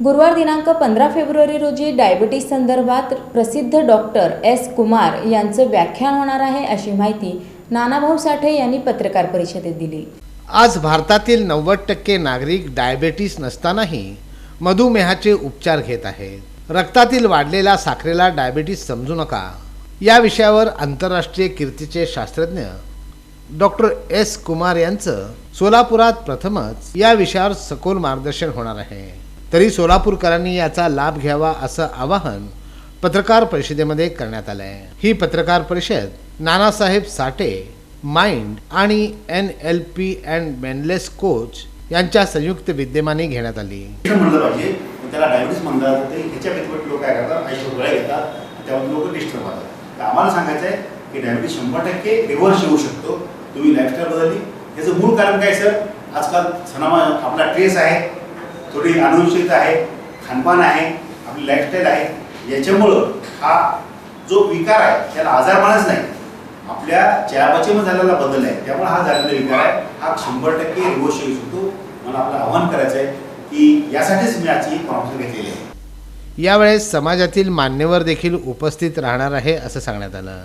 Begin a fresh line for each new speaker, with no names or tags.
गुरुवार दिनांक पंधरा फेब्रुवारी रोजी डायबिटीस संदर्भात प्रसिद्ध डॉक्टर एस कुमार यांचं व्याख्यान होणार आहे अशी माहिती नानाभाऊ साठे यांनी पत्रकार परिषदेत दिली.
आज भारतातील नव्वद टक्के नागरिक डायबेटीस नसतानाही मधुमेहाचे उपचार घेत आहेत. रक्तातील वाढलेल्या साखरेला डायबेटीस समजू नका. या विषयावर आंतरराष्ट्रीय कीर्तीचे शास्त्रज्ञ डॉक्टर एस कुमार यांचं सोलापुरात प्रथमच या विषयावर सखोल मार्गदर्शन होणार आहे. तरी सोलापूरकरांनी याचा लाभ घ्यावा असं आवाहन पत्रकार परिषदेमध्ये करण्यात आलं आहे ही पत्रकार परिषद नानासाहेब साठे माइंड आणि एन एल पी अँड मेनलेस कोच यांच्या संयुक्त विद्यमाने घेण्यात आली.
त्याला डायबिटीस म्हणतात ते ह्याच्या व्यतिरिक्त लोक काय करतात आयुष्य गोळ्या घेतात त्यामध्ये लोक डिस्टर्ब होतात. तर आम्हाला सांगायचं आहे की डायबिटीस शंभर टक्के रिव्हर्स येऊ शकतो. तुम्ही लाईफस्टाईल बदलली. याचं मूळ कारण काय सर आजकाल सणामा आपला ट्रेस आहे. थोडी अनुवंशिकता आहे खानपान आहे आपली लाईफस्टाईल आहे याच्यामुळं हा जो विकार आहे त्याला आजार म्हणच नाही. आपल्या चयापचयमध्ये झालेला बदल आहे त्यामुळे हा झालेला विकार आहे. हा शंभर टक्के रिवर्स येऊ शकतो. मला आपलं आव्हान करायचं आहे की यासाठीच मी आजची कॉन्फरन्स घेतलेली आहे.
यावेळेस समाजातील मान्यवर देखील उपस्थित राहणार आहे असं सांगण्यात आलं.